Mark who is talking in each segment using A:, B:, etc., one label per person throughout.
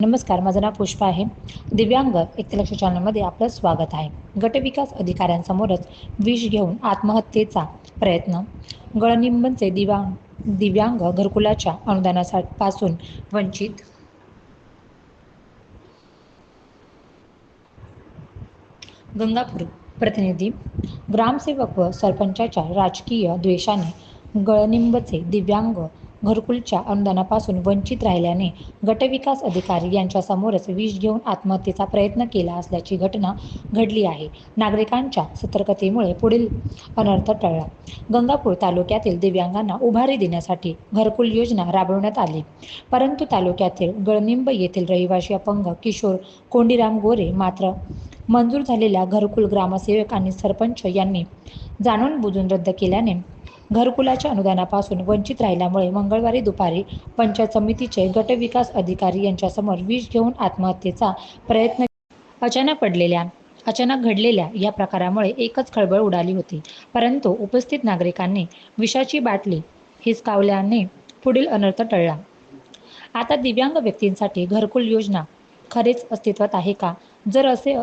A: नमस्कार माझं नाव पुष्पा आहे. दिव्यांग एकलक्ष चॅनलमध्ये आपलं स्वागत आहे. गटविकास अधिकाऱ्यांसमोरच विष घेऊन आत्महत्येचा प्रयत्न. गळनिंबनचे दिव्यांग दिव्यांग घरकुलाच्या अनुदानापासून वंचित गंगापूर प्रतिनिधी ग्रामसेवक व सरपंचाच्या राजकीय द्वेषाने गळनिंबचे दिव्यांग घरकुलच्या अनुदानापासून वंचित राहिल्याने गटविकास अधिकारी यांच्यासमोरच विष घेऊन आत्महत्येचा प्रयत्न केला असल्याची घटना घडली आहे. नागरिकांच्या सतर्कतेमुळे पुढील अनर्थ टळला. गंगापूर तालुक्यातील दिव्यांगांना उभारी देण्यासाठी घरकुल योजना राबवण्यात आली. परंतु तालुक्यातील गळनिंब येथील रहिवासी अपंग किशोर कोंडीराम गोरे मात्र मंजूर झालेल्या घरकुल ग्रामसेवक आणि सरपंच यांनी जाणून बुजून रद्द केल्याने घरकुलाच्या अनुदानापासून वंचित राहिल्यामुळे मंगळवारी दुपारी पंचायत समितीचे गटविकास अधिकारी यांच्यासमोर विष घेऊन आत्महत्येचा प्रयत्न अचानक पडलेल्या अचानक घडलेल्या या प्रकारामुळे एकच खळबळ उडाली होती. परंतु उपस्थित नागरिकांनी विषाची बाटली हिसकावल्याने पुढील अनर्थ टळला. आता दिव्यांग व्यक्तींसाठी घरकुल योजना खरेच अस्तित्वात आहे का? जर असे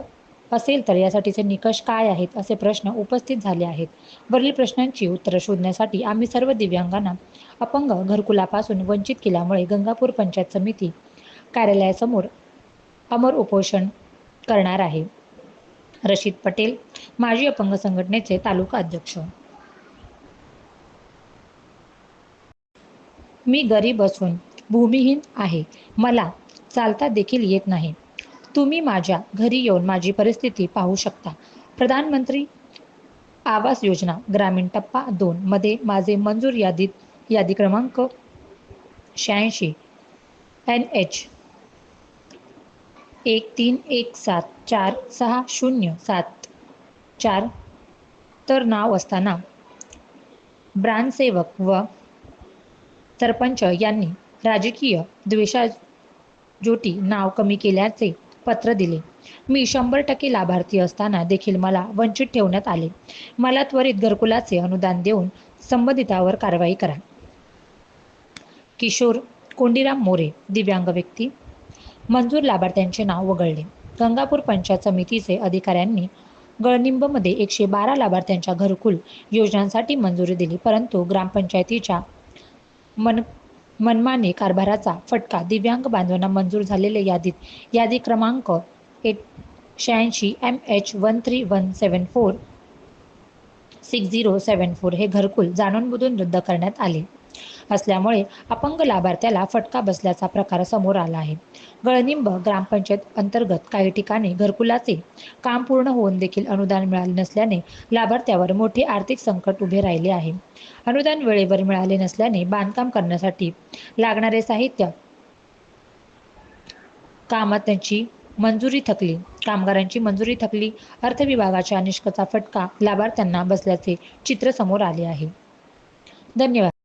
A: असेल तर यासाठीचे निकष काय आहेत असे प्रश्न उपस्थित झाले आहेत. वरील प्रश्नांची उत्तरं शोधण्यासाठी आम्ही सर्व दिव्यांगांना अपंग घरकुलापासून वंचित केल्यामुळे गंगापूर पंचायत समिती कार्यालयासमोर अमर उपोषण करणार आहे. रशीद पटेल माजी अपंग संघटनेचे तालुका अध्यक्ष. मी गरीब असून भूमिहीन आहे. मला चालता देखील येत नाही. तुम्ही माझ्या घरी येऊन माझी परिस्थिती पाहू शकता. प्रधानमंत्री आवास योजना ग्रामीण टप्पा दोन मध्ये माझे मंजूर यादीत यादी क्रमांक शहाऐंशी एन एच एक तीन एक सात चार सहा शून्य सात चार तर नाव असताना ब्रांडसेवक व सरपंच यांनी राजकीय द्वेषाजोटी नाव कमी केल्याचे पत्र दिले. मी शंभर टक्के लाभार्थी असताना देखील मला वंचित ठेवण्यात आले. मला त्वरित घरकुलाचे अनुदान देऊन संबंधितावर कारवाई करा. किशोर कोंडीराम मोरे दिव्यांग व्यक्ती. मंजूर लाभार्थ्यांचे नाव वगळले. गंगापूर पंचायत समितीचे अधिकाऱ्यांनी गळनिंबमध्ये एकशे बारा लाभार्थ्यांच्या घरकुल योजनांसाठी मंजुरी दिली परंतु ग्रामपंचायतीच्या मन मनमाने कारभाराचा फटका दिव्यांग बांधवांना मंजूर झालेल्या यादीत. यादी क्रमांक एट शहाऐंशी M H one three one seven four six zero seven four हे घरकुल जाणूनबुजून रद्द करण्यात आले. असल्यामुळे अपंग लाभार्थ्याला फटका बसल्याचा प्रकार समोर आला आहे. गळनिंब ग्रामपंचायत अंतर्गत काही ठिकाणी घरकुलाचे काम पूर्ण होऊन देखील अनुदान मिळाले नसल्याने लाभार्थ्यावर मोठे आर्थिक संकट उभे राहिले आहे. अनुदान वेळेवर मिळाले नसल्याने बांधकाम करण्यासाठी लागणारे साहित्य कामात त्यांची मंजुरी थकली. कामगारांची मंजुरी थकली. अर्थ विभागाच्या निष्कचा फटका लाभार्थ्यांना बसल्याचे चित्र समोर आले आहे. धन्यवाद.